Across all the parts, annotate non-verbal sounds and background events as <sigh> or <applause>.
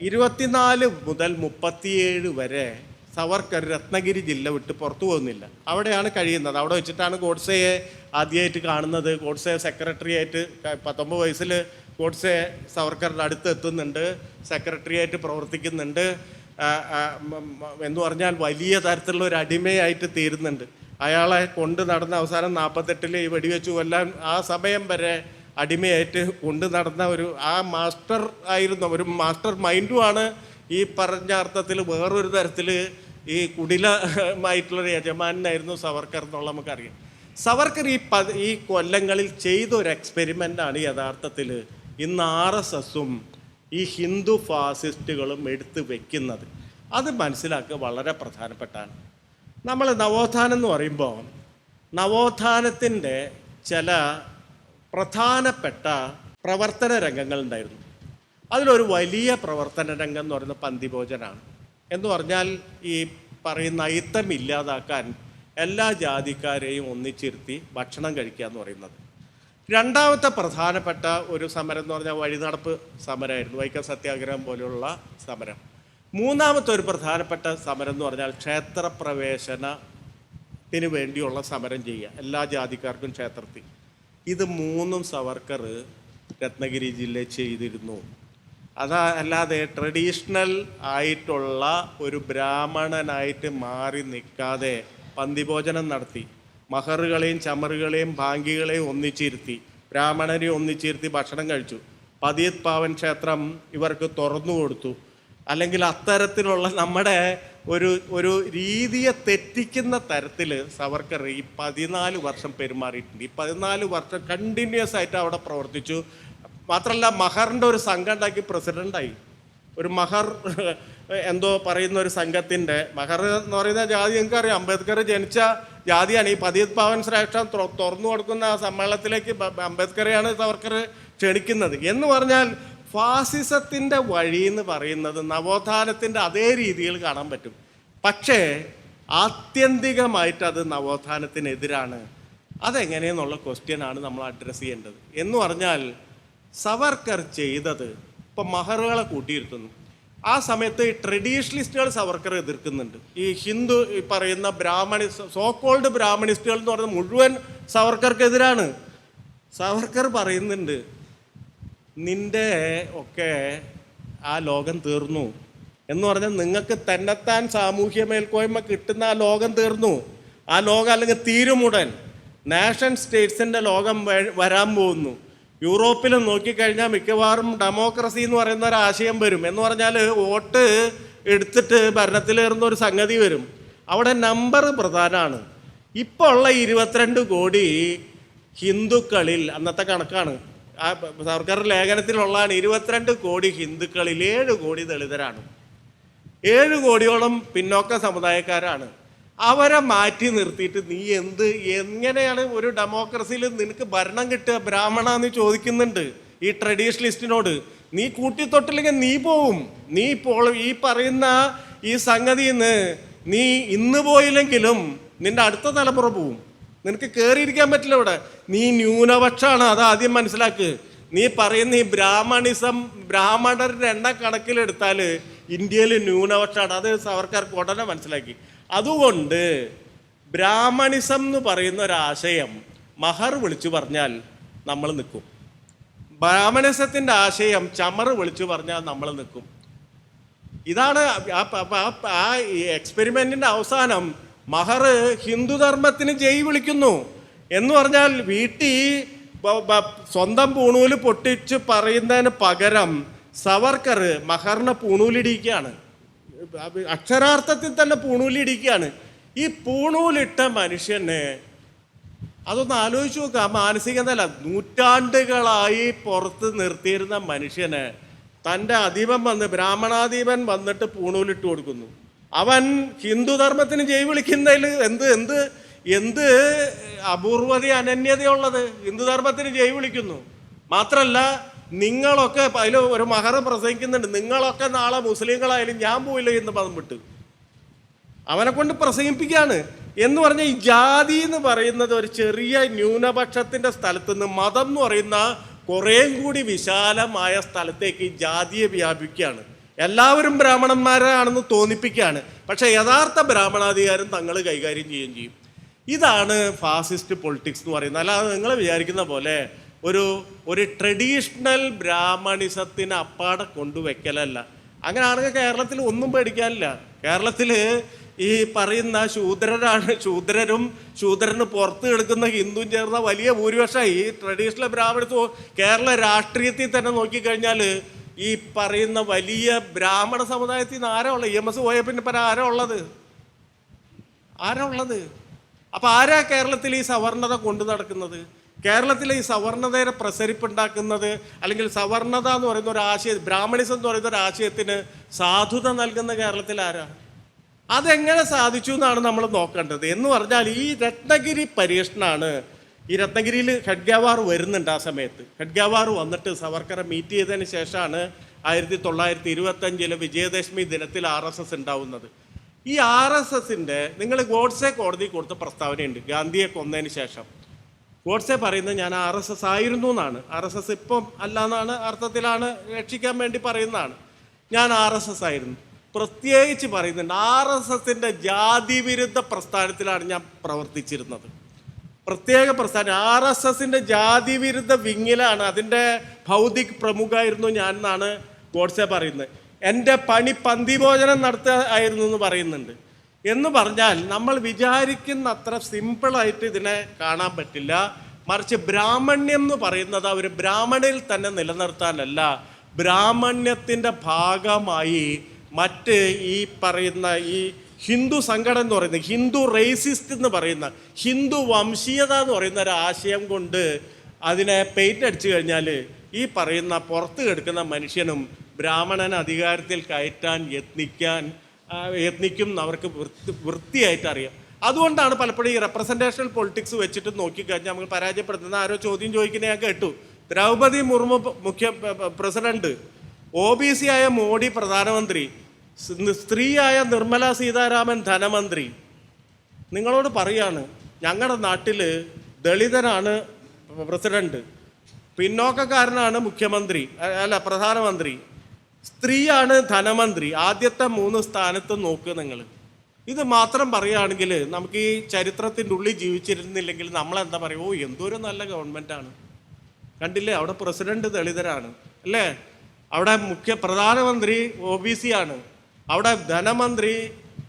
ഇരുപത്തിനാല് മുതൽ മുപ്പത്തിയേഴ് വരെ സവർക്കർ രത്നഗിരി ജില്ല വിട്ട് പുറത്തു പോകുന്നില്ല. അവിടെയാണ് കഴിയുന്നത്. അവിടെ വെച്ചിട്ടാണ് ഗോഡ്സെയെ ആദ്യമായിട്ട് കാണുന്നത്. ഗോഡ്സെ സെക്രട്ടറി ആയിട്ട് ക- പത്തൊമ്പത് വയസ്സിൽ ഗോഡ്സെ സവർക്കറിന്റെ അടുത്ത് എത്തുന്നുണ്ട്. സെക്രട്ടറിയായിട്ട് പ്രവർത്തിക്കുന്നുണ്ട്. എന്ന് പറഞ്ഞാൽ വലിയ തരത്തിലുള്ള ഒരു അടിമയായിട്ട് തീരുന്നുണ്ട്. അയാളെ കൊണ്ട് നടന്ന അവസാനം നാൽപ്പത്തെട്ടിൽ ഈ വെടിവെച്ചു കൊല്ലാൻ ആ സമയം വരെ അടിമയായിട്ട് കൊണ്ട് നടന്ന ഒരു ആ മാസ്റ്റർ ആയിരുന്നു ഒരു മാസ്റ്റർ മൈൻഡുമാണ് ഈ പറഞ്ഞ അർത്ഥത്തിൽ വേറൊരു തരത്തിൽ ഈ കുടിലമായിട്ടുള്ളൊരു യജമാനായിരുന്നു സവർക്കർ എന്നുള്ള നമുക്കറിയാം. സവർക്കർ ഈ പ ഈ കൊല്ലങ്ങളിൽ ചെയ്തൊരു എക്സ്പെരിമെന്റാണ് യഥാർത്ഥത്തിൽ ഇന്ന് ആർ എസ് എസും ഈ ഹിന്ദു ഫാസിസ്റ്റുകളും എടുത്ത് വെക്കുന്നത്. അത് മനസ്സിലാക്കുക വളരെ പ്രധാനപ്പെട്ടാണ്. നമ്മൾ നവോത്ഥാനം എന്ന് പറയുമ്പോൾ നവോത്ഥാനത്തിന്റെ ചില പ്രധാനപ്പെട്ട പ്രവർത്തന രംഗങ്ങൾ ഉണ്ടായിരുന്നു. അതിലൊരു വലിയ പ്രവർത്തന രംഗം എന്ന് പറയുന്നത് പന്തിഭോജനാണ്. എന്ന് പറഞ്ഞാൽ ഈ പറയുന്ന അയിത്തം ഇല്ലാതാക്കാൻ എല്ലാ ജാതിക്കാരെയും ഒന്നിച്ചിരുത്തി ഭക്ഷണം കഴിക്കുക എന്ന് പറയുന്നത്. രണ്ടാമത്തെ പ്രധാനപ്പെട്ട ഒരു സമരം എന്ന് പറഞ്ഞാൽ വഴിനടപ്പ് സമരമായിരുന്നു. വൈക്കം സത്യാഗ്രഹം പോലെയുള്ള സമരം. മൂന്നാമത്തെ ഒരു പ്രധാനപ്പെട്ട സമരം എന്ന് പറഞ്ഞാൽ ക്ഷേത്രപ്രവേശനത്തിന് വേണ്ടിയുള്ള സമരം ചെയ്യുക. എല്ലാ ജാതിക്കാർക്കും ക്ഷേത്രത്തിൽ. ഇത് മൂന്നും സവർക്കർ രത്നഗിരി ജില്ലയിൽ ചെയ്തിരുന്നു. അതാ അല്ലാതെ ട്രഡീഷണൽ ആയിട്ടുള്ള ഒരു ബ്രാഹ്മണനായിട്ട് മാറി നിൽക്കാതെ പന്തിഭോജനം നടത്തി മഹറുകളെയും ചമറുകളെയും ഭാങ്കികളെയും ഒന്നിച്ചിരുത്തി ബ്രാഹ്മണരെ ഒന്നിച്ചിരുത്തി ഭക്ഷണം കഴിച്ചു. പതിയത് പാവൻ ക്ഷേത്രം ഇവർക്ക് തുറന്നു കൊടുത്തു. അല്ലെങ്കിൽ അത്തരത്തിലുള്ള നമ്മുടെ ഒരു ഒരു രീതിയെ തെറ്റിക്കുന്ന തരത്തിൽ സവർക്കർ ഈ പതിനാല് വർഷം പെരുമാറിയിട്ടുണ്ട്. ഈ പതിനാല് വർഷം കണ്ടിന്യൂസ് ആയിട്ട് അവിടെ പ്രവർത്തിച്ചു. മാത്രമല്ല മഹറിന്റെ ഒരു സംഘം ഉണ്ടാക്കി പ്രസിഡന്റായി ഒരു മഹർ എന്തോ പറയുന്ന ഒരു സംഘത്തിന്റെ മഹർ എന്ന് പറയുന്ന ജാതി നിങ്ങൾക്കറിയാം. അംബേദ്കർ ജനിച്ച ജാതിയാണ്. ഈ പതിയത് ഭവൻ ശ്രേഷ്ഠ തുറന്നു കൊടുക്കുന്ന ആ സമ്മേളനത്തിലേക്ക് അംബേദ്കറെയാണ് സവർക്കർ ക്ഷണിക്കുന്നത്. എന്ന് പറഞ്ഞാൽ ഫാസിസത്തിന്റെ വഴി എന്ന് പറയുന്നത് നവോത്ഥാനത്തിന്റെ അതേ രീതിയിൽ കാണാൻ പറ്റും. പക്ഷേ ആത്യന്തികമായിട്ട് അത് നവോത്ഥാനത്തിനെതിരാണ്. അതെങ്ങനെയെന്നുള്ള ക്വസ്റ്റ്യനാണ് നമ്മൾ അഡ്രസ്സ് ചെയ്യേണ്ടത്. എന്ന് പറഞ്ഞാൽ സവർക്കർ ചെയ്തത് ഇപ്പം മഹറുകളെ കൂട്ടിയിരുത്തുന്നു. ആ സമയത്ത് ട്രഡീഷണലിസ്റ്റുകൾ സവർക്കർ എതിർക്കുന്നുണ്ട്. ഈ ഹിന്ദു ഈ പറയുന്ന ബ്രാഹ്മണി സോക്കോൾഡ് ബ്രാഹ്മണിസ്റ്റുകൾ എന്ന് പറയുന്നത് മുഴുവൻ സവർക്കർക്കെതിരാണ്. സവർക്കർ പറയുന്നുണ്ട് നിന്റെ ഒക്കെ ആ ലോകം തീർന്നു. എന്ന് പറഞ്ഞാൽ നിങ്ങൾക്ക് തന്നെത്താൻ സാമൂഹ്യ മേൽക്കോയ്മ കിട്ടുന്ന ആ ലോകം തീർന്നു. ആ ലോകം അല്ലെങ്കിൽ തീരുമുടൻ നാഷൻ സ്റ്റേറ്റ്സിന്റെ ലോകം വരാൻ പോകുന്നു. യൂറോപ്പിൽ നോക്കിക്കഴിഞ്ഞാൽ മിക്കവാറും ഡെമോക്രസി എന്ന് പറയുന്ന ഒരു ആശയം വരും. എന്ന് പറഞ്ഞാൽ വോട്ട് എടുത്തിട്ട് ഭരണത്തിലേറുന്ന ഒരു സംഗതി വരും. അവിടെ നമ്പർ പ്രധാനമാണ് ഇപ്പോൾ ഉള്ള ഇരുപത്തിരണ്ട് കോടി ഹിന്ദുക്കളിൽ അന്നത്തെ കണക്കാണ് ആ സർക്കാർ ലേഖനത്തിലുള്ളതാണ് ഇരുപത്തിരണ്ട് കോടി ഹിന്ദുക്കളിൽ ഏഴ് കോടി ദളിതരാണ്. ഏഴ് കോടിയോളം പിന്നോക്ക സമുദായക്കാരാണ്. അവരെ മാറ്റി നിർത്തിയിട്ട് നീ എന്ത് എങ്ങനെയാണ് ഒരു ഡെമോക്രസിയിൽ നിനക്ക് ഭരണം കിട്ടുക ബ്രാഹ്മണ എന്ന് ചോദിക്കുന്നുണ്ട് ഈ ട്രഡീഷണലിസ്റ്റിനോട് നീ കൂട്ടിത്തൊട്ടില്ലെങ്കിൽ നീ പോവും. നീ ഇപ്പോൾ ഈ പറയുന്ന ഈ സംഗതിയിൽ നിന്ന് നീ ഇന്ന് പോയില്ലെങ്കിലും നിന്റെ അടുത്ത തലമുറ പോവും. നിനക്ക് കയറിയിരിക്കാൻ പറ്റില്ല ഇവിടെ. നീ ന്യൂനപക്ഷമാണ് അത് ആദ്യം മനസ്സിലാക്ക്. നീ പറയുന്ന ഈ ബ്രാഹ്മണിസം ബ്രാഹ്മണരുടെ എണ്ണ കണക്കിലെടുത്താൽ ഇന്ത്യയിൽ ന്യൂനപക്ഷമാണ് അത് സവർക്കാർക്ക് ഉടനെ മനസ്സിലാക്കി. അതുകൊണ്ട് ബ്രാഹ്മണിസം എന്ന് പറയുന്ന ഒരാശയം മഹർ വിളിച്ചു പറഞ്ഞാൽ നമ്മൾ നിൽക്കും. ബ്രാഹ്മണിസത്തിന്റെ ആശയം ചമർ വിളിച്ചു പറഞ്ഞാൽ നമ്മൾ നിൽക്കും. ഇതാണ് ആ എക്സ്പെരിമെന്റിന്റെ അവസാനം മഹർ ഹിന്ദുധർമ്മത്തിന് ജയ് വിളിക്കുന്നു എന്ന് പറഞ്ഞാൽ വീട്ടിൽ സ്വന്തം പൂണൂൽ പൊട്ടിച്ച് പറയുന്നതിന് പകരം സവർക്കർ മഹറിനെ പൂണൂലിടിക്കുകയാണ്. അക്ഷരാർത്ഥത്തിൽ തന്നെ പൂണൂലിടിക്കുകയാണ്. ഈ പൂണൂലിട്ട മനുഷ്യനെ അതൊന്ന് ആലോചിച്ച് നോക്കുക ആ മാനസിക നില നൂറ്റാണ്ടുകളായി പുറത്ത് നിർത്തിയിരുന്ന മനുഷ്യന് തന്റെ അധീപൻ വന്ന് ബ്രാഹ്മണാധീപൻ വന്നിട്ട് പൂണൂലിട്ട് കൊടുക്കുന്നു. അവൻ ഹിന്ദുധർമ്മത്തിന് ജയ് വിളിക്കുന്നതിൽ എന്ത് എന്ത് എന്ത് അപൂർവത അനന്യതയുള്ളത്? ഹിന്ദുധർമ്മത്തിന് ജയ് വിളിക്കുന്നു. മാത്രല്ല നിങ്ങളൊക്കെ അതിൽ ഒരു മഹർ പ്രസംഗിക്കുന്നുണ്ട്. നിങ്ങളൊക്കെ നാളെ മുസ്ലിങ്ങളായാലും ഞാൻ പോയില്ല എന്ന് പദം വിട്ടു. അവനെ കൊണ്ട് പ്രസംഗിപ്പിക്കുകയാണ് എന്ന് പറഞ്ഞാൽ ഈ ജാതി എന്ന് പറയുന്നത് ഒരു ചെറിയ ന്യൂനപക്ഷത്തിന്റെ സ്ഥലത്ത് നിന്ന് മതം എന്ന് പറയുന്ന കുറേയും കൂടി വിശാലമായ സ്ഥലത്തേക്ക് ഈ ജാതിയെ വ്യാപിക്കുകയാണ് എല്ലാവരും ബ്രാഹ്മണന്മാരാണെന്ന് തോന്നിപ്പിക്കുകയാണ്. പക്ഷേ യഥാർത്ഥ ബ്രാഹ്മണാധികാരം തങ്ങൾ കൈകാര്യം ചെയ്യുകയും ചെയ്യും. ഇതാണ് ഫാസിസ്റ്റ് പൊളിറ്റിക്സ് എന്ന് പറയുന്നത്. അല്ലാതെ നിങ്ങൾ വിചാരിക്കുന്ന പോലെ ഒരു ഒരു ട്രഡീഷണൽ ബ്രാഹ്മണിസത്തിന് അപ്പാടെ കൊണ്ടുവയ്ക്കലല്ല. അങ്ങനെയാണെങ്കിൽ കേരളത്തിൽ ഒന്നും പേടിക്കാനില്ല. കേരളത്തിൽ ഈ പറയുന്ന ശൂദ്രരാണ് ശൂദ്രരും ശൂദ്രന് പുറത്ത് കിടക്കുന്ന ഹിന്ദുവും ചേർന്ന വലിയ ഭൂരിപക്ഷമായി ഈ ട്രഡീഷണൽ ബ്രാഹ്മണത്വ കേരള രാഷ്ട്രീയത്തിൽ തന്നെ നോക്കിക്കഴിഞ്ഞാൽ ഈ പറയുന്ന വലിയ ബ്രാഹ്മണ സമുദായത്തിൽ നിന്ന് ആരാ ഉള്ളത്? ഇ എം എസ് പോയ പിന്നെ പല ആരാ ഉള്ളത്? ആരാ ഉള്ളത്? അപ്പൊ ആരാ കേരളത്തിൽ ഈ സവർണത കൊണ്ടു നടക്കുന്നത്? കേരളത്തിലെ ഈ സവർണതയെ പ്രസരിപ്പുണ്ടാക്കുന്നത് അല്ലെങ്കിൽ സവർണത എന്ന് പറയുന്ന ഒരു ആശയ ബ്രാഹ്മണിസം എന്ന് പറയുന്ന ഒരു ആശയത്തിന് സാധുത നൽകുന്ന കേരളത്തിൽ ആരാ? അതെങ്ങനെ സാധിച്ചു എന്നാണ് നമ്മൾ നോക്കേണ്ടത്. എന്ന് പറഞ്ഞാൽ ഈ രത്നഗിരി പരീക്ഷണാണ് ഈ രത്നഗിരിയിൽ ഖഡ്ഗാവാർ വരുന്നുണ്ട് ആ സമയത്ത്. ഖഡ്ഗാവാർ വന്നിട്ട് സവർക്കറെ മീറ്റ് ചെയ്തതിന് ശേഷമാണ് ആയിരത്തി തൊള്ളായിരത്തി ഇരുപത്തഞ്ചിലെ വിജയദശമി ദിനത്തിൽ ആർ എസ് എസ് ഉണ്ടാവുന്നത്. ഈ ആർ എസ് എസിന്റെ നിങ്ങൾ ഗോഡ്സെ കോടതി കൊടുത്ത പ്രസ്താവനയുണ്ട് ഗാന്ധിയെ കൊന്നതിന് ശേഷം. ഗോഡ്സെ പറയുന്നത് ഞാൻ ആർ എസ് എസ് ആയിരുന്നു എന്നാണ്. ആർ എസ് എസ് ഇപ്പം അല്ല എന്നാണ് അർത്ഥത്തിലാണ് രക്ഷിക്കാൻ വേണ്ടി പറയുന്നതാണ്. ഞാൻ ആർ എസ് എസ് ആയിരുന്നു. പ്രത്യേകിച്ച് പറയുന്നുണ്ട് ആർ എസ് എസിന്റെ ജാതി വിരുദ്ധ പ്രസ്ഥാനത്തിലാണ് ഞാൻ പ്രവർത്തിച്ചിരുന്നത്. പ്രത്യേക പ്രസ്ഥാനം ആർ എസ് എസിന്റെ ജാതി വിരുദ്ധ വിങ്ങിലാണ് അതിന്റെ ഭൗതിക് പ്രമുഖായിരുന്നു ഞാൻ എന്നാണ് ഗോഡ്സെ പറയുന്നത്. എന്റെ പണി പന്തിഭോജനം നടത്തുക ആയിരുന്നു എന്ന് പറയുന്നുണ്ട്. എന്ന് പറഞ്ഞാൽ നമ്മൾ വിചാരിക്കുന്ന അത്ര സിമ്പിളായിട്ട് ഇതിനെ കാണാൻ പറ്റില്ല. മറിച്ച് ബ്രാഹ്മണ്യം എന്ന് പറയുന്നത് അവർ ബ്രാഹ്മണിൽ തന്നെ നിലനിർത്താനല്ല. ബ്രാഹ്മണ്യത്തിന്റെ ഭാഗമായി മറ്റ് ഈ പറയുന്ന ഈ ഹിന്ദു സംഘടന എന്ന് പറയുന്നത് ഹിന്ദു റേസിസ്റ്റ് എന്ന് പറയുന്ന ഹിന്ദു വംശീയത എന്ന് പറയുന്ന ഒരു ആശയം കൊണ്ട് അതിനെ പെയിന്റ് അടിച്ചു കഴിഞ്ഞാൽ ഈ പറയുന്ന പുറത്ത് കിടക്കുന്ന മനുഷ്യനും ബ്രാഹ്മണൻ അധികാരത്തിൽ കയറ്റാൻ യത്നിക്കാൻ യത്നിക്കും എന്ന് അവർക്ക് വൃത്തി വൃത്തിയായിട്ട് അറിയാം അതുകൊണ്ടാണ് പലപ്പോഴും ഈ റെപ്രസെന്റേഷണൽ പൊളിറ്റിക്സ് വെച്ചിട്ട് നോക്കിക്കഴിഞ്ഞാൽ നമ്മൾ പരാജയപ്പെടുത്തുന്ന ആരോ ചോദ്യം ചോദിക്കുന്നത് ഞാൻ കേട്ടു. ദ്രൗപദി മുർമു മുഖ്യ പ്രസിഡന്റ് ഒ ബി സി ആയ മോഡി പ്രധാനമന്ത്രി സ്ത്രീയായ നിർമ്മല സീതാരാമൻ ധനമന്ത്രി. നിങ്ങളോട് പറയാണ് ഞങ്ങളുടെ നാട്ടിൽ ദളിതനാണ് പ്രസിഡന്റ്. പിന്നോക്കക്കാരനാണ് മുഖ്യമന്ത്രി അല്ല പ്രധാനമന്ത്രി. സ്ത്രീയാണ് ധനമന്ത്രി. ആദ്യത്തെ മൂന്ന് സ്ഥാനത്ത് നോക്കുക നിങ്ങൾ ഇത് മാത്രം പറയുകയാണെങ്കിൽ നമുക്ക് ഈ ചരിത്രത്തിന്റെ ഉള്ളിൽ ജീവിച്ചിരുന്നില്ലെങ്കിൽ നമ്മളെന്താ പറയുക ഓ എന്തൊരു നല്ല ഗവൺമെന്റാണ്. കണ്ടില്ലേ? അവിടെ പ്രസിഡന്റ് ദളിതരാണ്. അല്ലേ? അവിടെ മുഖ്യ പ്രധാനമന്ത്രി ഒ ബി സി ആണ് അവിടെ ധനമന്ത്രി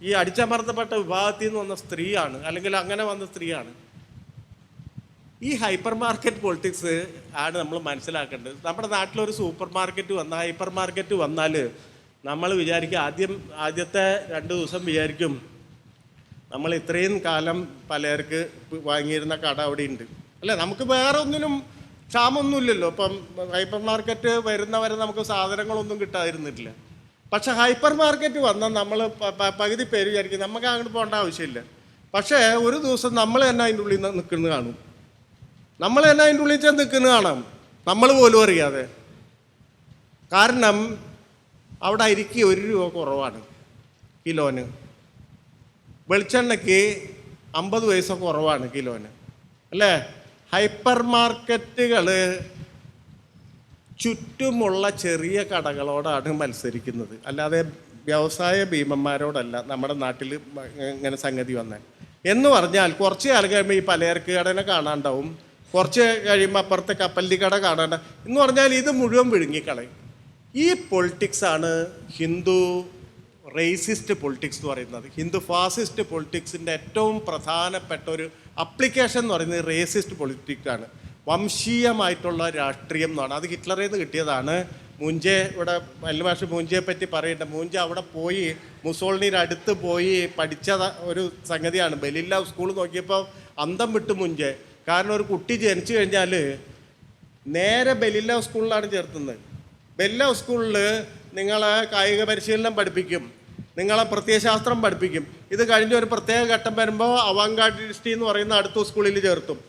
ഈ അടിച്ചമർത്തപ്പെട്ട വിഭാഗത്തിൽ നിന്ന് വന്ന സ്ത്രീയാണ്. അല്ലെങ്കിൽ അങ്ങനെ വന്ന സ്ത്രീയാണ്. ഈ ഹൈപ്പർ മാർക്കറ്റ് പൊളിറ്റിക്സ് ആണ് നമ്മൾ മനസ്സിലാക്കേണ്ടത്. നമ്മുടെ നാട്ടിലൊരു സൂപ്പർ മാർക്കറ്റ് വന്ന ഹൈപ്പർ മാർക്കറ്റ് വന്നാൽ നമ്മൾ വിചാരിക്കും ആദ്യം ആദ്യത്തെ രണ്ട് ദിവസം വിചാരിക്കും നമ്മൾ ഇത്രയും കാലം പലർക്ക് വാങ്ങിയിരുന്ന കട അവിടെ ഉണ്ട്. അല്ലേ? നമുക്ക് വേറെ ഒന്നിനും ക്ഷാമൊന്നുമില്ലല്ലോ ഇപ്പം ഹൈപ്പർ മാർക്കറ്റ് വരുന്നവരെ നമുക്ക് സാധനങ്ങളൊന്നും കിട്ടാതിരുന്നിട്ടില്ല. പക്ഷെ ഹൈപ്പർ മാർക്കറ്റ് വന്നാൽ നമ്മൾ പകുതി പേര് വിചാരിക്കും നമുക്ക് അങ്ങോട്ട് പോകേണ്ട ആവശ്യമില്ല. പക്ഷേ ഒരു ദിവസം നമ്മൾ തന്നെ അതിന്റെ ഉള്ളിൽ നിന്ന് നിൽക്കുന്നത് കാണും. നമ്മൾ തന്നെ അതിന്റെ ഉള്ളിൽ ചെന്ന് നിൽക്കുന്നത് കാണാം. നമ്മൾ പോലും അറിയാതെ. കാരണം അവിടെ അരിക്ക് ഒരു രൂപ കുറവാണ് കിലോന്. വെളിച്ചെണ്ണയ്ക്ക് അമ്പത് പൈസ കുറവാണ് കിലോന്. അല്ലേ? ഹൈപ്പർ മാർക്കറ്റുകൾ ചുറ്റുമുള്ള ചെറിയ കടകളോടാണ് മത്സരിക്കുന്നത്. അല്ലാതെ വ്യവസായ ഭീമന്മാരോടല്ല നമ്മുടെ നാട്ടിൽ ഇങ്ങനെ സംഗതി വന്നാൽ എന്ന് പറഞ്ഞാൽ കുറച്ച് കാലം കഴിയുമ്പോൾ ഈ പലചരക്ക് കടനെ കാണാണ്ടാവും. കുറച്ച് കഴിയുമ്പോൾ അപ്പുറത്തെ കപ്പലിന്റെ കട കാണേണ്ട എന്ന് പറഞ്ഞാൽ ഇത് മുഴുവൻ വിഴുങ്ങിക്കളയും. ഈ പൊളിറ്റിക്സാണ് ഹിന്ദു റേസിസ്റ്റ് പൊളിറ്റിക്സ് എന്ന് പറയുന്നത്. ഹിന്ദു ഫാസിസ്റ്റ് പൊളിറ്റിക്സിന്റെ ഏറ്റവും പ്രധാനപ്പെട്ട ഒരു അപ്ലിക്കേഷൻ എന്ന് പറയുന്നത് റേസിസ്റ്റ് പൊളിറ്റിക്സ് ആണ്. വംശീയമായിട്ടുള്ള രാഷ്ട്രീയം എന്നാണ്. അത് ഹിറ്റ്ലറിൽ നിന്ന് കിട്ടിയതാണ്. മുഞ്ചെ ഇവിടെ വല്ലുമാഷ് മൂഞ്ചയെ പറ്റി പറയുന്നുണ്ട്. മൂഞ്ച അവിടെ പോയി മുസോളിനിയുടെ അടുത്ത് പോയി പഠിച്ച ഒരു സംഗതിയാണ്. ബലില്ല സ്കൂൾ നോക്കിയപ്പോൾ അന്തം വിട്ട് മുഞ്ചെ. കാരണം ഒരു കുട്ടി ജനിച്ചു കഴിഞ്ഞാൽ നേരെ ബലില്ല സ്കൂളിലാണ് ചേർത്തുന്നത്. ബെല്ല സ്കൂളിൽ നിങ്ങളെ കായിക പരിശീലനം പഠിപ്പിക്കും. നിങ്ങളെ പ്രത്യയശാസ്ത്രം പഠിപ്പിക്കും. ഇത് കഴിഞ്ഞ ഒരു പ്രത്യേക ഘട്ടം വരുമ്പോൾ അവാങ്കാഡിസ്റ്റി എന്ന് പറയുന്ന അടുത്ത സ്കൂളിൽ ചേർത്തും.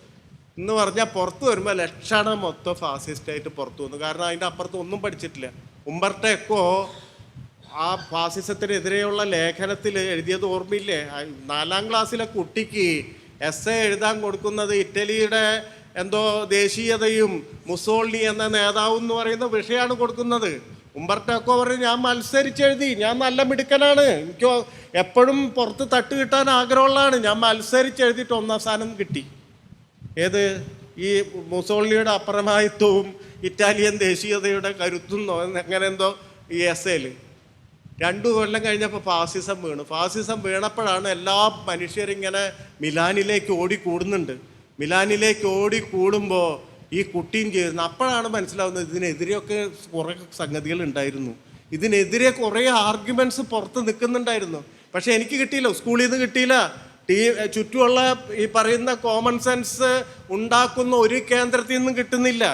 എന്ന് പറഞ്ഞാൽ പുറത്ത് വരുമ്പോൾ ലക്ഷണം മൊത്തം ഫാസിസ്റ്റായിട്ട് പുറത്തു വന്നു. കാരണം അതിന്റെ അപ്പുറത്ത് ഒന്നും പഠിച്ചിട്ടില്ല. ഉമ്പർട്ടേക്കോ ആ ഫാസിസത്തിനെതിരെയുള്ള ലേഖനത്തിൽ എഴുതിയത് ഓർമ്മയില്ലേ? നാലാം ക്ലാസ്സിലെ കുട്ടിക്ക് എസ് എ എഴുതാൻ കൊടുക്കുന്നത് ഇറ്റലിയുടെ എന്തോ ദേശീയതയും മുസോളിനി എന്ന നേതാവും എന്ന് പറയുന്ന വിഷയമാണ് കൊടുക്കുന്നത്. ഉമ്പർട്ടൊക്കെ പറഞ്ഞ് ഞാൻ മത്സരിച്ചെഴുതി. ഞാൻ നല്ല മിടുക്കനാണ്. എനിക്ക് എപ്പോഴും പുറത്ത് തട്ട് കിട്ടാൻ ആഗ്രഹമുള്ളതാണ്. ഞാൻ മത്സരിച്ചെഴുതിയിട്ട് ഒന്നാം സ്ഥാനം കിട്ടി. ഏത്? ഈ മുസോളിനിയുടെ അപ്രമായിത്വവും ഇറ്റാലിയൻ ദേശീയതയുടെ കരുത്തും നോ- അങ്ങനെ എന്തോ ഈ എസ് എയിൽ രണ്ടു കൊല്ലം കഴിഞ്ഞപ്പോൾ ഫാസിസം വീണു. ഫാസിസം വീണപ്പോഴാണ് എല്ലാ മനുഷ്യരിങ്ങനെ മിലാനിലേക്ക് ഓടിക്കൂടുന്നുണ്ട് മിലാനിലേക്ക് ഓടിക്കൂടുമ്പോൾ ഈ കുട്ടിയും ചെയ്യുന്നു അപ്പോഴാണ് മനസ്സിലാവുന്നത് ഇതിനെതിരെയൊക്കെ കുറേ സംഗതികൾ ഉണ്ടായിരുന്നു. ഇതിനെതിരെ കുറേ ആർഗ്യുമെന്റ്സ് പുറത്ത് നിൽക്കുന്നുണ്ടായിരുന്നു. പക്ഷേ എനിക്ക് കിട്ടിയില്ല സ്കൂളിൽ നിന്ന് കിട്ടിയില്ല. ടീ ചുറ്റുമുള്ള ഈ പറയുന്ന കോമൺ സെൻസ് ഉണ്ടാക്കുന്ന ഒരു കേന്ദ്രത്തിൽ നിന്നും കിട്ടുന്നില്ല.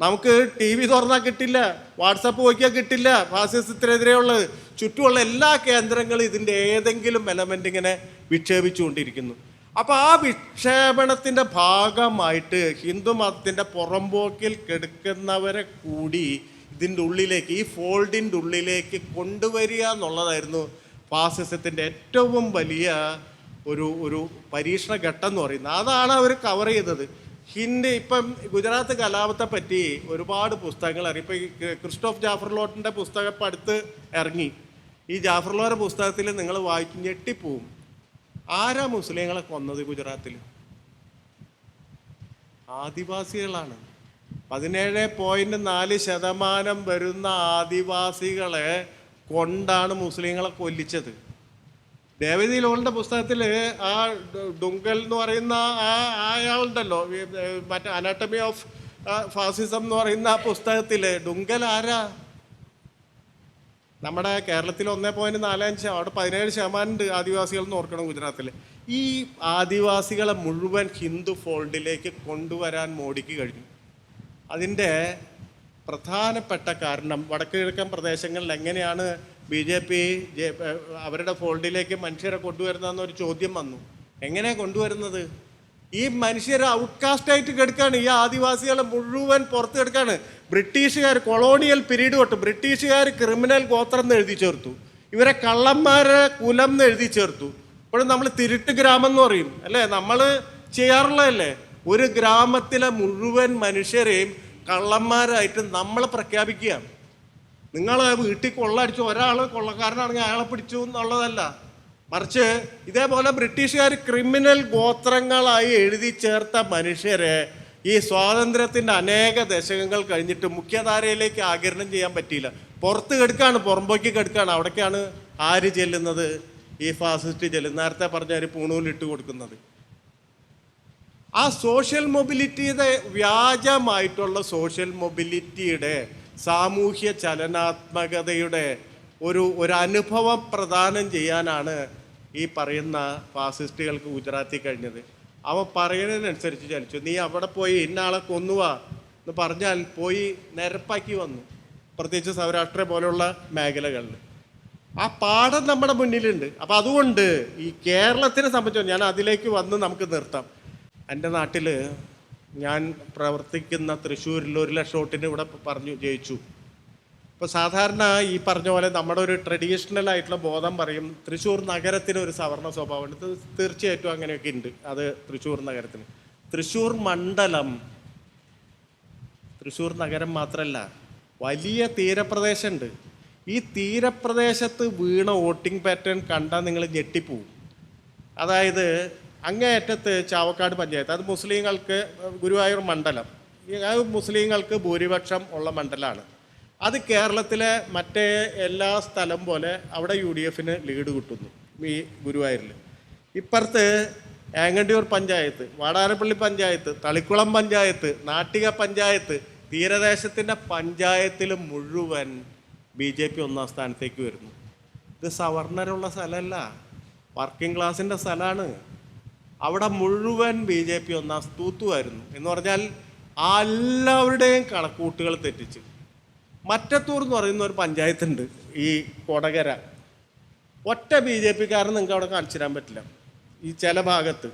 നമുക്ക് ടി വി തുറന്നാൽ കിട്ടില്ല വാട്സപ്പ് നോക്കിയാൽ കിട്ടില്ല ഫാസിസത്തിനെതിരെയുള്ളത് ചുറ്റുമുള്ള എല്ലാ കേന്ദ്രങ്ങളും ഇതിന്റെ ഏതെങ്കിലും എലമെന്റ് ഇങ്ങനെ വിക്ഷേപിച്ചുകൊണ്ടിരിക്കുന്നു. അപ്പോൾ ആ വിക്ഷേപണത്തിന്റെ ഭാഗമായിട്ട് ഹിന്ദു മതത്തിന്റെ പുറമ്പോക്കിൽ കെടുക്കുന്നവരെ കൂടി ഇതിന്റെ ഉള്ളിലേക്ക് ഈ ഫോൾഡിന്റെ ഉള്ളിലേക്ക് കൊണ്ടുവരിക എന്നുള്ളതായിരുന്നു ഫാസിസത്തിന്റെ ഏറ്റവും വലിയ ഒരു ഒരു പരീക്ഷണ ഘട്ടം എന്ന് പറയുന്നത്. അതാണ് അവർ കവർ ചെയ്തത്. ഹിന്ദി ഇപ്പം ഗുജറാത്ത് കലാപത്തെ പറ്റി ഒരുപാട് പുസ്തകങ്ങൾ ഇറങ്ങി. ഇപ്പം ക്രിസ്റ്റോഫ് ജാഫർ ലോട്ടിന്റെ പുസ്തകം ഇപ്പം അടുത്ത് ഇറങ്ങി. ഈ ജാഫർ ലോയുടെ പുസ്തകത്തിൽ നിങ്ങൾ വായിച്ച് ഞെട്ടിപ്പോവും. ആരാ മുസ്ലിങ്ങളെ കൊന്നത് ഗുജറാത്തിൽ? ആദിവാസികളാണ്. പതിനേഴ് പോയിന്റ് നാല് ശതമാനം വരുന്ന ആദിവാസികളെ കൊണ്ടാണ് മുസ്ലിങ്ങളെ കൊല്ലിച്ചത്. ദേവതി ലോളിന്റെ പുസ്തകത്തിൽ ആ ഡുങ്കൽ എന്ന് പറയുന്ന ആ അയാളുണ്ടല്ലോ മറ്റേ അനാട്ടമി ഓഫ് ഫാസിസം എന്ന് പറയുന്ന ആ പുസ്തകത്തിൽ ഡുങ്കൽ ആരാ? നമ്മുടെ കേരളത്തിൽ ഒന്നേ പോയിന്റ് നാലഞ്ച് അവിടെ പതിനേഴ് ശതമാനം ഉണ്ട് ആദിവാസികൾ എന്ന് ഓർക്കണം ഗുജറാത്തിൽ ഈ ആദിവാസികളെ മുഴുവൻ ഹിന്ദു ഫോൾഡിലേക്ക് കൊണ്ടുവരാൻ മോഡിക്ക് കഴിഞ്ഞു. അതിന്റെ പ്രധാനപ്പെട്ട കാരണം വടക്ക് കിഴക്കൻ പ്രദേശങ്ങളിൽ എങ്ങനെയാണ് ബി ജെ പി അവരുടെ ഫോൾഡിലേക്ക് മനുഷ്യരെ കൊണ്ടുവരുന്നതെന്നൊരു ചോദ്യം വന്നു. എങ്ങനെയാണ് കൊണ്ടുവരുന്നത്? ഈ മനുഷ്യരെ ഔട്ട്കാസ്റ്റായിട്ട് കെടുക്കാണ്. ഈ ആദിവാസികളെ മുഴുവൻ പുറത്ത് കെടുക്കാണ്. ബ്രിട്ടീഷുകാർ കൊളോണിയൽ പീരീഡ് തൊട്ട് ബ്രിട്ടീഷുകാർ ക്രിമിനൽ ഗോത്രം എന്ന് എഴുതി ചേർത്തു. ഇവരെ കള്ളന്മാരെ കുലം എന്ന് എഴുതി ചേർത്തു. ഇപ്പോഴും നമ്മൾ തിരുട്ട് ഗ്രാമം എന്ന് പറയും അല്ലേ? നമ്മൾ ചെയ്യാറുള്ളതല്ലേ? ഒരു ഗ്രാമത്തിലെ മുഴുവൻ മനുഷ്യരെയും കള്ളന്മാരായിട്ട് നമ്മൾ പ്രഖ്യാപിക്കുക നിങ്ങൾ വീട്ടിൽ കൊള്ളടിച്ചു ഒരാൾ കൊള്ളക്കാരനാണെങ്കിൽ അയാളെ പിടിച്ചു എന്നുള്ളതല്ല. മറിച്ച് ഇതേപോലെ ബ്രിട്ടീഷുകാർ ക്രിമിനൽ ഗോത്രങ്ങളായി എഴുതി ചേർത്ത മനുഷ്യരെ ഈ സ്വാതന്ത്ര്യത്തിന്റെ അനേക ദശകങ്ങൾ കഴിഞ്ഞിട്ട് മുഖ്യധാരയിലേക്ക് ആകിരണം ചെയ്യാൻ പറ്റിയില്ല. പുറത്ത് കെടുക്കാണ് പുറമ്പോക്ക് കെടുക്കാണ്. അവിടേക്കാണ് ആര് ചെല്ലുന്നത്? ഈ ഫാസിസ്റ്റ് ചെല്ലുന്നത്. നേരത്തെ പറഞ്ഞ ഒരു പൂണൂലിട്ട് കൊടുക്കുന്നത്. ആ സോഷ്യൽ മൊബിലിറ്റിയുടെ വ്യാജമായിട്ടുള്ള സോഷ്യൽ മൊബിലിറ്റിയുടെ സാമൂഹ്യ ചലനാത്മകതയുടെ ഒരു ഒരു അനുഭവം പ്രദാനം ചെയ്യാനാണ് ഈ പറയുന്ന ഫാസിസ്റ്റുകൾക്ക് ഗുജറാത്തി കഴിഞ്ഞത്. അവ പറയുന്നതിനനുസരിച്ച് ചലിച്ചു നീ അവിടെ പോയി ഇന്നാളെ കൊന്നുവാ എന്ന് പറഞ്ഞാൽ പോയി നിരപ്പാക്കി വന്നു. പ്രത്യേകിച്ച് സൗരാഷ്ട്ര പോലുള്ള മേഖലകളിൽ. ആ പാഠം നമ്മുടെ മുന്നിലുണ്ട്. അപ്പം അതുകൊണ്ട് ഈ കേരളത്തിനെ സംബന്ധിച്ച് ഞാൻ അതിലേക്ക് വന്ന് നമുക്ക് നിർത്താം. എന്റെ നാട്ടിൽ ഞാൻ പ്രവർത്തിക്കുന്ന തൃശ്ശൂരിൽ ഒരു ലക്ഷം വോട്ടിന് ഇവിടെ പറഞ്ഞു ജയിച്ചു. ഇപ്പോൾ സാധാരണ ഈ പറഞ്ഞ പോലെ നമ്മുടെ ഒരു ട്രഡീഷണൽ ആയിട്ടുള്ള ബോധം പറയും തൃശ്ശൂർ നഗരത്തിന് ഒരു സവർണ സ്വഭാവമുണ്ട്. തീർച്ചയായിട്ടും അങ്ങനെയൊക്കെ ഉണ്ട്. അത് തൃശ്ശൂർ നഗരത്തിന്. തൃശ്ശൂർ മണ്ഡലം തൃശ്ശൂർ നഗരം മാത്രമല്ല വലിയ തീരപ്രദേശമുണ്ട്. ഈ തീരപ്രദേശത്ത് വീണ വോട്ടിംഗ് പാറ്റേൺ കണ്ടാൽ നിങ്ങൾ ഞെട്ടിപ്പോവും. അതായത് അങ്ങേയറ്റത്ത് ചാവക്കാട് പഞ്ചായത്ത് അത് മുസ്ലിങ്ങൾക്ക് ഗുരുവായൂർ മണ്ഡലം. അത് മുസ്ലിങ്ങൾക്ക് ഭൂരിപക്ഷം ഉള്ള മണ്ഡലമാണ്. അത് കേരളത്തിലെ മറ്റേ എല്ലാ സ്ഥലം പോലെ അവിടെ യു ഡി എഫിന് ലീഡ് കിട്ടുന്നു ഈ ഗുരുവായൂരിൽ ഇപ്പുറത്ത് ഏങ്ങണ്ടിയൂർ പഞ്ചായത്ത് വാടാരപ്പള്ളി പഞ്ചായത്ത് തളിക്കുളം പഞ്ചായത്ത് നാട്ടിക പഞ്ചായത്ത് തീരദേശത്തിന്റെ പഞ്ചായത്തിൽ മുഴുവൻ ബി ജെ പി ഒന്നാം സ്ഥാനത്തേക്ക് വരുന്നു. ഇത് സവർണരുള്ള സ്ഥലമല്ല വർക്കിംഗ് ക്ലാസിന്റെ സ്ഥലമാണ്. അവിടെ മുഴുവൻ ബി ജെ പി ഒന്നാം തൂത്തുമായിരുന്നു എന്ന് പറഞ്ഞാൽ ആ എല്ലാവരുടെയും കണക്കൂട്ടുകൾ തെറ്റിച്ച്. മറ്റത്തൂർ എന്ന് പറയുന്ന ഒരു പഞ്ചായത്തുണ്ട് ഈ കൊടകര. ഒറ്റ ബി ജെ പിക്കാരൻ നിങ്ങൾക്ക് അവിടെ കാണിച്ചു തരാൻ പറ്റില്ല. ഈ ചില ഭാഗത്ത്.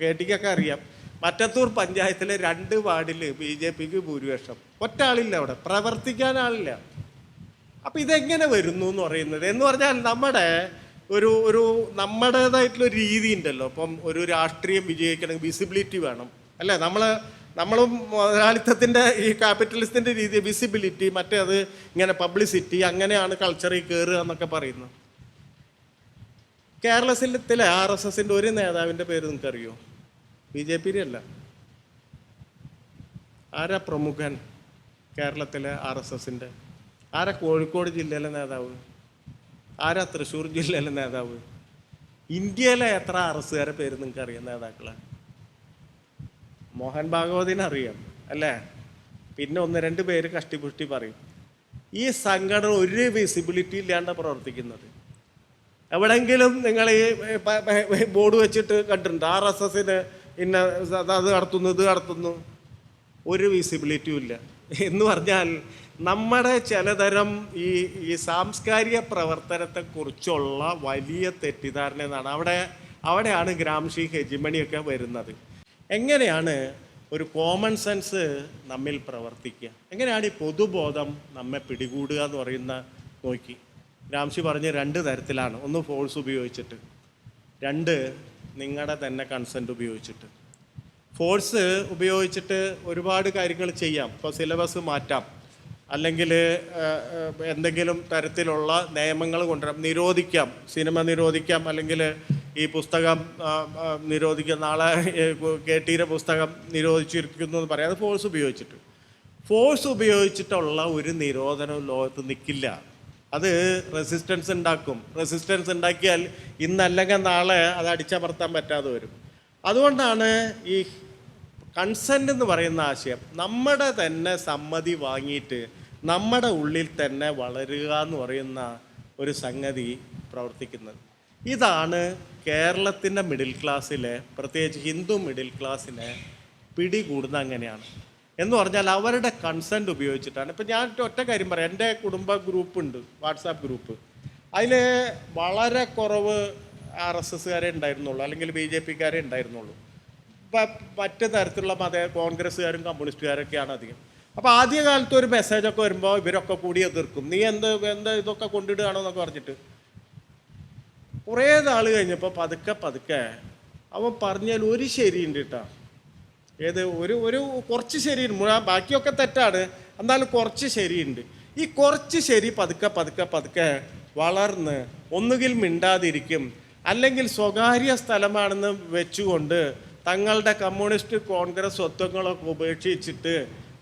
കേട്ടിക്കൊക്കെ അറിയാം. മറ്റത്തൂർ പഞ്ചായത്തിലെ രണ്ട് വാർഡിൽ ബി ജെ പിക്ക് ഭൂരിപക്ഷം. ഒറ്റ ആളില്ല അവിടെ. പ്രവർത്തിക്കാൻ ആളില്ല. അപ്പം ഇതെങ്ങനെ വരുന്നു എന്ന് പറയുന്നത്? എന്ന് പറഞ്ഞാൽ നമ്മുടെ ഒരു ഒരു നമ്മുടേതായിട്ടുള്ള ഒരു രീതി ഉണ്ടല്ലോ. അപ്പം ഒരു രാഷ്ട്രീയം വിജയിക്കണമെങ്കിൽ വിസിബിലിറ്റി വേണം. അല്ലേ? നമ്മൾ നമ്മളും മുതലാളിത്തത്തിന്റെ ഈ ക്യാപിറ്റലിസ്റ്റിന്റെ രീതി വിസിബിലിറ്റി മറ്റേത് ഇങ്ങനെ പബ്ലിസിറ്റി അങ്ങനെയാണ് കൾച്ചറിൽ കയറുക എന്നൊക്കെ പറയുന്നത്. കേരളത്തിലെ ആർ എസ് എസിന്റെ ഒരു നേതാവിന്റെ പേര് നിങ്ങൾക്കറിയോ? ബി ജെ പി അല്ല. ആരാ പ്രമുഖൻ കേരളത്തിലെ ആർ എസ് എസിന്റെ? ആരാ കോഴിക്കോട് ജില്ലയിലെ നേതാവ്? ആരാ തൃശ്ശൂർ ജില്ലയിലെ നേതാവ്? ഇന്ത്യയിലെ എത്ര എസ്സുകാരെ പേര് നിങ്ങൾക്ക് അറിയാം നേതാക്കളെ? മോഹൻ ഭാഗവതിനെ അറിയാം അല്ലേ? പിന്നെ ഒന്ന് രണ്ട് പേര് കഷ്ടിപുഷ്ടി പറയും. ഈ സംഘടന ഒരു വിസിബിലിറ്റി ഇല്ലാണ്ട് പ്രവർത്തിക്കുന്നത്. എവിടെങ്കിലും നിങ്ങൾ ഈ ബോർഡ് വെച്ചിട്ട് കണ്ടിട്ടുണ്ട് ആർ എസ് എസിന് ഇന്ന അത് നടത്തുന്നു ഇത് നടത്തുന്നു. ഒരു വിസിബിലിറ്റിയും ഇല്ല. എന്ന് പറഞ്ഞാൽ നമ്മുടെ ചിലതരം ഈ ഈ സാംസ്കാരിക പ്രവർത്തനത്തെക്കുറിച്ചുള്ള വലിയ തെറ്റിദ്ധാരണ എന്നാണ് അവിടെ അവിടെയാണ് ഗ്രാംഷി ഹെജിമണിയൊക്കെ വരുന്നത്. എങ്ങനെയാണ് ഒരു കോമൺ സെൻസ് നമ്മിൽ പ്രവർത്തിക്കുക? എങ്ങനെയാണ് ഈ പൊതുബോധം നമ്മെ പിടികൂടുക എന്ന് പറയുന്ന നോക്കി. ഗ്രാംഷി പറഞ്ഞ് രണ്ട് തരത്തിലാണ്. ഒന്ന് ഫോഴ്സ് ഉപയോഗിച്ചിട്ട് രണ്ട് നിങ്ങളുടെ തന്നെ കൺസെന്റ് ഉപയോഗിച്ചിട്ട്. ഫോഴ്സ് ഉപയോഗിച്ചിട്ട് ഒരുപാട് കാര്യങ്ങൾ ചെയ്യാം. ഇപ്പോൾ സിലബസ് മാറ്റാം. അല്ലെങ്കിൽ എന്തെങ്കിലും തരത്തിലുള്ള നിയമങ്ങൾ കൊണ്ടുവരാം. നിരോധിക്കാം. സിനിമ നിരോധിക്കാം. അല്ലെങ്കിൽ ഈ പുസ്തകം നിരോധിക്കാം നാളെ കെ ടിയുടെ പുസ്തകം നിരോധിച്ചിരിക്കുന്നു എന്ന് പറയാം. അത് ഫോഴ്സ് ഉപയോഗിച്ചിട്ട്. ഫോഴ്സ് ഉപയോഗിച്ചിട്ടുള്ള ഒരു നിരോധനവും ലോകത്ത് നിൽക്കില്ല അത് റെസിസ്റ്റൻസ് ഉണ്ടാക്കും. റെസിസ്റ്റൻസ് ഉണ്ടാക്കിയാൽ ഇന്നല്ലെങ്കിൽ നാളെ അത് അടിച്ചമർത്താൻ പറ്റാതെ വരും. അതുകൊണ്ടാണ് ഈ കൺസെന്റ് എന്ന് പറയുന്ന ആശയം. നമ്മുടെ തന്നെ സമ്മതി വാങ്ങിയിട്ട് നമ്മുടെ ഉള്ളിൽ തന്നെ വളരുക എന്ന് പറയുന്ന ഒരു സംഗതി പ്രവർത്തിക്കുന്നത്. ഇതാണ് കേരളത്തിന്റെ മിഡിൽ ക്ലാസ്സിലെ പ്രത്യേകിച്ച് ഹിന്ദു മിഡിൽ ക്ലാസ്സിനെ പിടികൂടുന്ന അങ്ങനെയാണ്. എന്ന് പറഞ്ഞാൽ അവരുടെ കൺസെന്റ് ഉപയോഗിച്ചിട്ടാണ്. ഇപ്പം ഞാൻ ഒറ്റ കാര്യം പറയാം. എന്റെ കുടുംബ ഗ്രൂപ്പ് ഉണ്ട് വാട്സാപ്പ് ഗ്രൂപ്പ് അതിൽ വളരെ കുറവ് ആർ എസ് എസ്സുകാരെ ഉണ്ടായിരുന്നുള്ളൂ അല്ലെങ്കിൽ ബി ജെ പിക്കാരെ ഉണ്ടായിരുന്നുള്ളൂ. ഇപ്പം മറ്റു തരത്തിലുള്ള മത കോൺഗ്രസ്സുകാരും കമ്മ്യൂണിസ്റ്റുകാരൊക്കെയാണ് അധികം. അപ്പോൾ ആദ്യകാലത്ത് ഒരു മെസ്സേജൊക്കെ വരുമ്പോൾ ഇവരൊക്കെ കൂടി എതിർക്കും. നീ എന്ത് എന്താ ഇതൊക്കെ കൊണ്ടിടുകയാണോ എന്നൊക്കെ പറഞ്ഞിട്ട്. കുറേ നാൾ കഴിഞ്ഞപ്പോൾ പതുക്കെ പതുക്കെ അവൻ പറഞ്ഞാൽ ഒരു ശരിയുണ്ട് കേട്ടോ ഏത് ഒരു ഒരു കുറച്ച് ശരിയുണ്ട്. ബാക്കിയൊക്കെ തെറ്റാണ്. എന്നാലും കുറച്ച് ശരിയുണ്ട്. ഈ കുറച്ച് ശരി പതുക്കെ പതുക്കെ പതുക്കെ വളർന്ന് ഒന്നുകിൽ മിണ്ടാതിരിക്കും അല്ലെങ്കിൽ സ്വകാര്യ സ്ഥലമാണെന്ന് വെച്ചുകൊണ്ട് തങ്ങളുടെ കമ്മ്യൂണിസ്റ്റ് കോൺഗ്രസ് സ്വത്വങ്ങളൊക്കെ ഉപേക്ഷിച്ചിട്ട്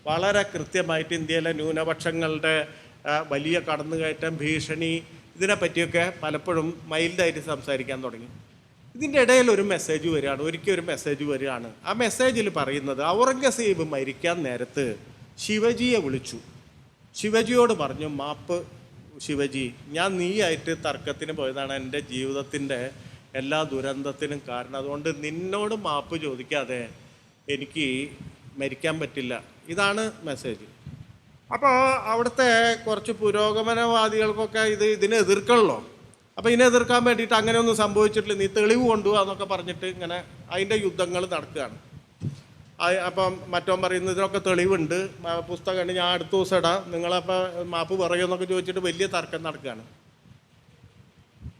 വളരെ കൃത്യമായിട്ട് ഇന്ത്യയിലെ ന്യൂനപക്ഷങ്ങളുടെ വലിയ കടന്നുകയറ്റം ഭീഷണി ഇതിനെപ്പറ്റിയൊക്കെ പലപ്പോഴും മൈൽഡായിട്ട് സംസാരിക്കാൻ തുടങ്ങി. ഇതിന്റെ ഇടയിൽ ഒരു മെസ്സേജ് വരികയാണ് ഒരിക്കൽ ഒരു മെസ്സേജ് വരികയാണ്. ആ മെസ്സേജിൽ പറയുന്നത് ഔറംഗസീബ് മരിക്കാൻ നേരത്ത് ശിവജിയെ വിളിച്ചു. ശിവജിയോട് പറഞ്ഞു മാപ്പ് ശിവജി ഞാൻ നീയായിട്ട് തർക്കത്തിന് പോയതാണ്. എന്റെ ജീവിതത്തിന്റെ എല്ലാ ദുരന്തത്തിനും കാരണം. അതുകൊണ്ട് നിന്നോട് മാപ്പ് ചോദിക്കാതെ എനിക്ക് മരിക്കാൻ പറ്റില്ല. ഇതാണ് മെസ്സേജ് അപ്പോൾ അവിടുത്തെ കുറച്ച് പുരോഗമനവാദികൾക്കൊക്കെ ഇത് ഇതിനെ എതിർക്കണല്ലോ. അപ്പോൾ ഇതിനെ എതിർക്കാൻ വേണ്ടിയിട്ട് അങ്ങനെയൊന്നും സംഭവിച്ചിട്ടില്ല. നീ തെളിവ് കൊണ്ടുപോകുക എന്നൊക്കെ പറഞ്ഞിട്ട് ഇങ്ങനെ അതിന്റെ യുദ്ധങ്ങൾ നടക്കുകയാണ്. അപ്പം മറ്റോ പറയുന്നത് ഇതിനൊക്കെ തെളിവുണ്ട്. പുസ്തകമുണ്ട് ഞാൻ അടുത്ത ദിവസം ഇടാം. നിങ്ങളപ്പോൾ മാപ്പ് പറയുമെന്നൊക്കെ ചോദിച്ചിട്ട് വലിയ തർക്കം നടക്കുകയാണ്.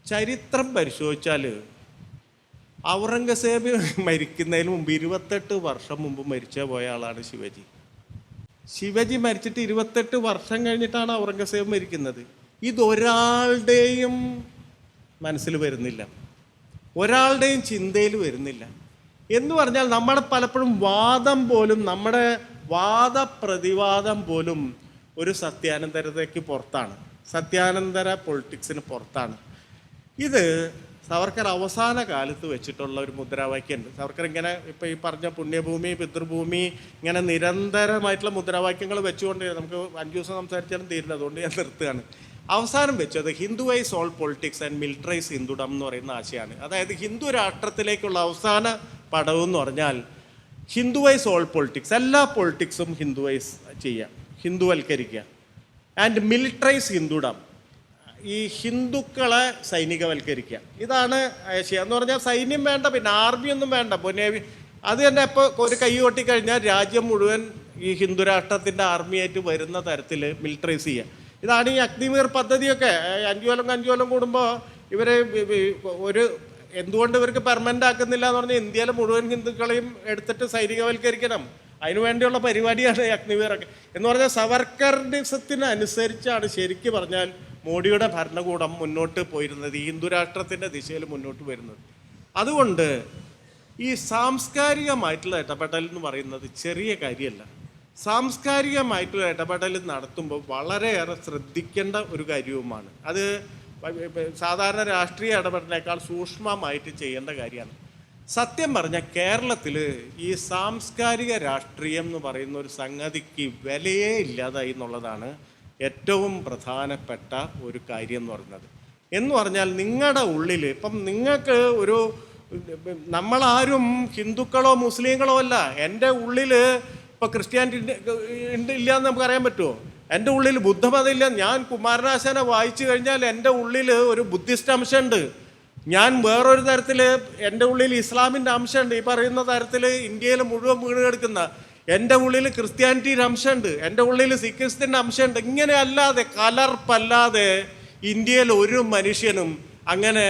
ചരിത്രം പരിശോധിച്ചാൽ ഔറംഗസേബ് <laughs> മരിക്കുന്നതിന് മുമ്പ് ഇരുപത്തെട്ട് വർഷം മുമ്പ് മരിച്ച പോയ ആളാണ് ശിവജി. ശിവജി മരിച്ചിട്ട് ഇരുപത്തെട്ട് വർഷം കഴിഞ്ഞിട്ടാണ് ഔറംഗസേബ് മരിക്കുന്നത്. ഇതൊരാളുടെയും മനസ്സിൽ വരുന്നില്ല. ഒരാളുടെയും ചിന്തയിൽ വരുന്നില്ല. എന്ന് പറഞ്ഞാൽ നമ്മുടെ പലപ്പോഴും വാദം പോലും നമ്മുടെ വാദപ്രതിവാദം പോലും ഒരു സത്യാനന്തരതയ്ക്ക് പുറത്താണ്. സത്യാനന്തര പൊളിറ്റിക്സിന് പുറത്താണ്. ഇത് സവർക്കർ അവസാന കാലത്ത് വെച്ചിട്ടുള്ള ഒരു മുദ്രാവാക്യമുണ്ട്. സവർക്കർ ഇങ്ങനെ ഇപ്പോൾ ഈ പറഞ്ഞ പുണ്യഭൂമി പിതൃഭൂമി ഇങ്ങനെ നിരന്തരമായിട്ടുള്ള മുദ്രാവാക്യങ്ങൾ വെച്ചുകൊണ്ട് നമുക്ക് അഞ്ച് ദിവസം സംസാരിച്ചാലും തീരുന്നത് അതുകൊണ്ട് ഞാൻ നിർത്തുകയാണ്. അവസാനം വെച്ചത് Hinduise all politics and militarise Hindudom എന്ന് പറയുന്ന ആശയമാണ്. അതായത് ഹിന്ദു രാഷ്ട്രത്തിലേക്കുള്ള അവസാന പടവ് എന്ന് പറഞ്ഞാൽ ഹിന്ദുവൈസ് ഓൾ പൊളിറ്റിക്സ് എല്ലാ പൊളിറ്റിക്സും ഹിന്ദുവൈസ് ചെയ്യാം ഹിന്ദുവൽക്കരിക്കുക. ആൻഡ് മിലിറ്ററൈസ് ഹിന്ദുഡം ഈ ഹിന്ദുക്കളെ സൈനികവൽക്കരിക്കുക. ഇതാണ് ഏഷ്യ എന്ന് പറഞ്ഞാൽ സൈന്യം വേണ്ട പിന്നെ ആർമി ഒന്നും വേണ്ട ഇപ്പോൾ നേവി. അത് തന്നെ ഇപ്പോൾ ഒരു കൈ കൊട്ടിക്കഴിഞ്ഞാൽ രാജ്യം മുഴുവൻ ഈ ഹിന്ദു രാഷ്ട്രത്തിന്റെ ആർമിയായിട്ട് വരുന്ന തരത്തിൽ മിലിറ്ററൈസ് ചെയ്യുക. ഇതാണ് ഈ അഗ്നിമീർ പദ്ധതിയൊക്കെ. അഞ്ചു കൊല്ലം അഞ്ചു കൊല്ലം കൂടുമ്പോൾ ഇവരെ ഒരു എന്തുകൊണ്ട് ഇവർക്ക് പെർമനന്റ് ആക്കുന്നില്ല എന്ന് പറഞ്ഞാൽ ഇന്ത്യയിലെ മുഴുവൻ ഹിന്ദുക്കളെയും എടുത്തിട്ട് സൈനികവൽക്കരിക്കണം. അതിനു വേണ്ടിയുള്ള പരിപാടിയാണ് അഗ്നിവീറൊക്കെ. എന്ന് പറഞ്ഞാൽ സവർക്കറിസത്തിന് അനുസരിച്ചാണ് ശരിക്കും പറഞ്ഞാൽ മോഡിയുടെ ഭരണകൂടം മുന്നോട്ട് പോയിരുന്നത് ഈ ഹിന്ദു രാഷ്ട്രത്തിന്റെ ദിശയിൽ മുന്നോട്ട് വരുന്നത്. അതുകൊണ്ട് ഈ സാംസ്കാരികമായിട്ടുള്ള ഇടപെടൽ എന്ന് പറയുന്നത് ചെറിയ കാര്യമല്ല. സാംസ്കാരികമായിട്ടുള്ള ഇടപെടൽ നടത്തുമ്പോൾ വളരെയേറെ ശ്രദ്ധിക്കേണ്ട ഒരു കാര്യവുമാണ്. അത് സാധാരണ രാഷ്ട്രീയ ഇടപെടലിനേക്കാൾ സൂക്ഷ്മമായിട്ട് ചെയ്യേണ്ട കാര്യമാണ്. സത്യം പറഞ്ഞാൽ കേരളത്തിൽ ഈ സാംസ്കാരിക രാഷ്ട്രീയം എന്ന് പറയുന്ന ഒരു സംഗതിക്ക് വിലയേ ഇല്ലാതായി എന്നുള്ളതാണ് ഏറ്റവും പ്രധാനപ്പെട്ട ഒരു കാര്യം എന്ന് പറയുന്നത്. എന്ന് പറഞ്ഞാൽ നിങ്ങളുടെ ഉള്ളിൽ ഇപ്പം നിങ്ങൾക്ക് ഒരു നമ്മളാരും ഹിന്ദുക്കളോ മുസ്ലിങ്ങളോ അല്ല. എന്റെ ഉള്ളിൽ ഇപ്പോൾ ക്രിസ്ത്യാനിറ്റി ഉണ്ട് ഇല്ല എന്ന് നമുക്ക് അറിയാൻ പറ്റുമോ എന്റെ ഉള്ളിൽ ബുദ്ധമതം ഇല്ല ഞാൻ കുമാരനാശാനെ വായിച്ചു കഴിഞ്ഞാൽ എന്റെ ഉള്ളിൽ ഒരു ബുദ്ധിസ്റ്റ് അംശമുണ്ട് ഞാൻ വേറൊരു തരത്തിൽ എന്റെ ഉള്ളിൽ ഇസ്ലാമിന്റെ അംശമുണ്ട് ഈ പറയുന്ന തരത്തിൽ ഇന്ത്യയിൽ മുഴുവൻ വീണ് കിടക്കുന്ന എന്റെ ഉള്ളിൽ ക്രിസ്ത്യാനിറ്റിയുടെ അംശമുണ്ട്. എന്റെ ഉള്ളിൽ സിഖിസ്തിന്റെ അംശമുണ്ട്. ഇങ്ങനെ അല്ലാതെ കലർപ്പല്ലാതെ ഇന്ത്യയിൽ ഒരു മനുഷ്യനും അങ്ങനെ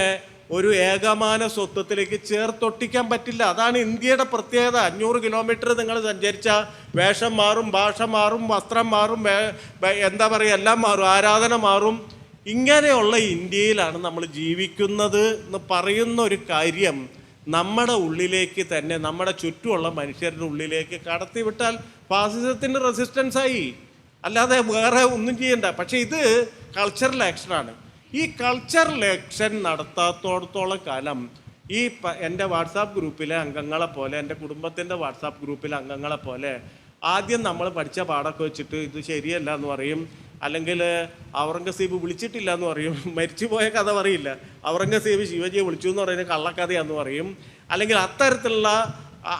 ഒരു ഏകമാന സ്വത്വത്തിലേക്ക് ചേർത്തൊട്ടിക്കാൻ പറ്റില്ല. അതാണ് ഇന്ത്യയുടെ പ്രത്യേകത. അഞ്ഞൂറ് കിലോമീറ്റർ നിങ്ങൾ സഞ്ചരിച്ച വേഷം മാറും ഭാഷ മാറും വസ്ത്രം മാറും എന്താ പറയുക എല്ലാം മാറും ആരാധന മാറും. ഇങ്ങനെയുള്ള ഇന്ത്യയിലാണ് നമ്മൾ ജീവിക്കുന്നത് എന്ന് പറയുന്ന ഒരു കാര്യം നമ്മുടെ ഉള്ളിലേക്ക് തന്നെ നമ്മുടെ ചുറ്റുമുള്ള മനുഷ്യരുടെ ഉള്ളിലേക്ക് കടത്തിവിട്ടാൽ ഫാസിസത്തിന് റെസിസ്റ്റൻസ് ആയി. അല്ലാതെ വേറെ ഒന്നും ചെയ്യണ്ട. പക്ഷേ ഇത് കൾച്ചറൽ ആക്ഷനാണ് ഈ കൾച്ചറൽ ആക്ഷൻ നടത്താത്തോടത്തോളം കാലം ഈ എന്റെ വാട്സാപ്പ് ഗ്രൂപ്പിലെ അംഗങ്ങളെ പോലെ എന്റെ കുടുംബത്തിന്റെ വാട്സാപ്പ് ഗ്രൂപ്പിലെ അംഗങ്ങളെ പോലെ ആദ്യം നമ്മൾ പഠിച്ച പാടൊക്കെ വെച്ചിട്ട് ഇത് ശരിയല്ല എന്ന് പറയും. അല്ലെങ്കിൽ ഔറംഗസീബ് വിളിച്ചിട്ടില്ല എന്ന് പറയും. <laughs> മരിച്ചുപോയ കഥ പറയില്ല. ഔറംഗസീബ് ശിവജിയെ വിളിച്ചു എന്ന് പറയുന്നത് കള്ളക്കഥയാന്ന് പറയും. അല്ലെങ്കിൽ അത്തരത്തിലുള്ള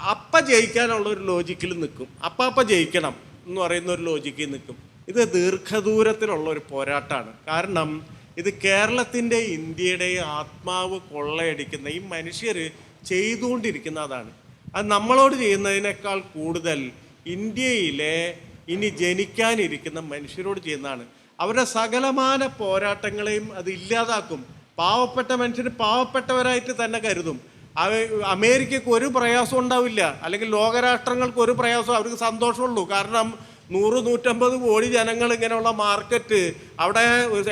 അപ്പ ജയിക്കാനുള്ള ഒരു ലോജിക്കിൽ നിൽക്കും. അപ്പ അപ്പ ജയിക്കണം എന്ന് പറയുന്ന ഒരു ലോജിക്കിൽ നിൽക്കും. ഇത് ദീർഘദൂരത്തിലുള്ള ഒരു പോരാട്ടമാണ് കാരണം ഇത് കേരളത്തിന്റെ ഇന്ത്യയുടെയും ആത്മാവ് കൊള്ളയടിക്കുന്ന ഈ മനുഷ്യർ ചെയ്തുകൊണ്ടിരിക്കുന്ന അതാണ് അത് നമ്മളോട് ചെയ്യുന്നതിനേക്കാൾ കൂടുതൽ ഇന്ത്യയിലെ ഇനി ജനിക്കാനിരിക്കുന്ന മനുഷ്യരോട് ചെയ്യുന്നതാണ്. അവരുടെ സകലമാന പോരാട്ടങ്ങളെയും അത് ഇല്ലാതാക്കും. പാവപ്പെട്ട മനുഷ്യർ പാവപ്പെട്ടവരായിട്ട് തന്നെ കരുതും. അമേരിക്കക്ക് ഒരു പ്രയാസം ഉണ്ടാവില്ല. അല്ലെങ്കിൽ ലോകരാഷ്ട്രങ്ങൾക്ക് ഒരു പ്രയാസം അവർക്ക് സന്തോഷമുള്ളൂ. കാരണം നൂറ് നൂറ്റമ്പത് കോടി ജനങ്ങൾ ഇങ്ങനെയുള്ള മാർക്കറ്റ് അവിടെ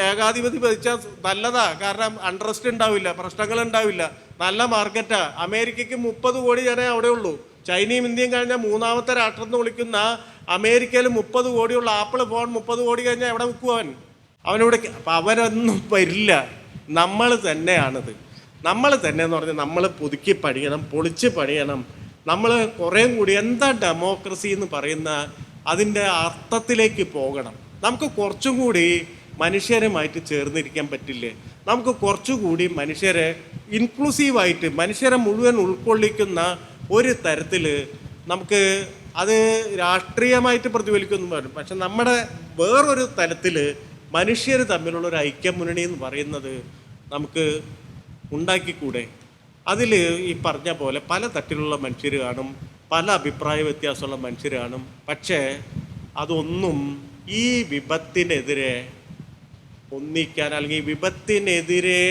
ഏകാധിപതി ഭരിച്ചാൽ നല്ലതാ. കാരണം അൺട്രസ്റ്റ് ഉണ്ടാവില്ല പ്രശ്നങ്ങൾ ഉണ്ടാവില്ല. നല്ല മാർക്കറ്റാ. അമേരിക്കയ്ക്ക് മുപ്പത് കോടി ജനേ അവിടെ ഉള്ളൂ ചൈനയും ഇന്ത്യയും കഴിഞ്ഞാൽ മൂന്നാമത്തെ രാഷ്ട്രം എന്ന് വിളിക്കുന്ന അമേരിക്കയിൽ മുപ്പത് കോടിയുള്ള ആപ്പിൾ ഫോൺ മുപ്പത് കോടി കഴിഞ്ഞാൽ എവിടെ വിൽക്കും അവൻ? അവനിവിടെ അപ്പം അവരൊന്നും വരില്ല. നമ്മൾ തന്നെയാണിത്. നമ്മൾ തന്നെ എന്ന് പറഞ്ഞാൽ നമ്മൾ പുതുക്കി പഠിക്കണം പൊളിച്ച് പഠിക്കണം. നമ്മൾ കുറേം കൂടി എന്താ ഡെമോക്രസി എന്ന് പറയുന്ന അതിന്റെ അർത്ഥത്തിലേക്ക് പോകണം. നമുക്ക് കുറച്ചും കൂടി മനുഷ്യരുമായിട്ട് ചേർന്നിരിക്കാൻ പറ്റില്ലേ? നമുക്ക് കുറച്ചുകൂടി മനുഷ്യരെ ഇൻക്ലൂസീവായിട്ട് മനുഷ്യരെ മുഴുവൻ ഉൾക്കൊള്ളിക്കുന്ന ഒരു തരത്തിൽ നമുക്ക് അത് രാഷ്ട്രീയമായിട്ട് പ്രതിഫലിക്കുന്നു പറയും പക്ഷെ നമ്മുടെ വേറൊരു തലത്തിൽ മനുഷ്യർ തമ്മിലുള്ള ഒരു ഐക്യമുന്നണി എന്ന് പറയുന്നത് നമുക്ക് ഉണ്ടാക്കിക്കൂടെ? അതിൽ ഈ പറഞ്ഞ പോലെ പല തട്ടിലുള്ള മനുഷ്യർ കാണും പല അഭിപ്രായ വ്യത്യാസമുള്ള മനുഷ്യർ കാണും. പക്ഷേ അതൊന്നും ഈ വിപത്തിനെതിരെ ഒന്നിക്കാൻ അല്ലെങ്കിൽ വിപത്തിനെതിരെ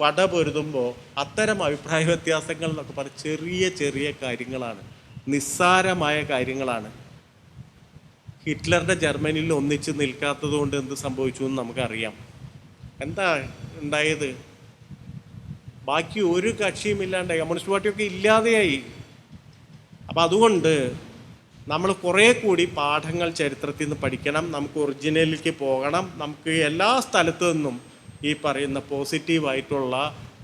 പടപൊരുതുമ്പോൾ അത്തരം അഭിപ്രായ വ്യത്യാസങ്ങൾ എന്നൊക്കെ പറഞ്ഞ ചെറിയ ചെറിയ കാര്യങ്ങളാണ്. നിസ്സാരമായ കാര്യങ്ങളാണ്. ഹിറ്റ്ലറുടെ ജർമ്മനിയിൽ ഒന്നിച്ച് നിൽക്കാത്തത് കൊണ്ട് എന്ത് സംഭവിച്ചു എന്ന് നമുക്കറിയാം. എന്താ ഉണ്ടായത്? ബാക്കി ഒരു കക്ഷിയും ഇല്ലാണ്ടായി. കമ്മ്യൂണിസ്റ്റ് പാർട്ടിയൊക്കെ ഇല്ലാതെയായി. അപ്പം അതുകൊണ്ട് നമ്മൾ കുറേ കൂടി പാഠങ്ങൾ ചരിത്രത്തിൽ നിന്ന് പഠിക്കണം. നമുക്ക് ഒറിജിനലിലേക്ക് പോകണം. നമുക്ക് എല്ലാ സ്ഥലത്തു നിന്നും ഈ പറയുന്ന പോസിറ്റീവായിട്ടുള്ള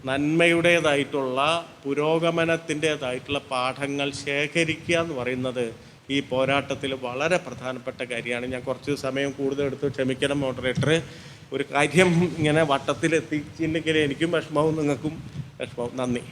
നന്മയുടേതായിട്ടുള്ള പുരോഗമനത്തിന്റെതായിട്ടുള്ള പാഠങ്ങൾ ശേഖരിക്കുക എന്ന് പറയുന്നത് ഈ പോരാട്ടത്തിൽ വളരെ പ്രധാനപ്പെട്ട കാര്യമാണ്. ഞാൻ കുറച്ച് സമയം കൂടുതൽ എടുത്ത്. ക്ഷമിക്കണം മോഡറേറ്റർ ഒരു കാര്യം ഇങ്ങനെ വട്ടത്തിൽ എത്തിച്ചില്ലെങ്കിൽ എനിക്കും വിഷമവും നിങ്ങൾക്കും വിഷമവും. നന്ദി.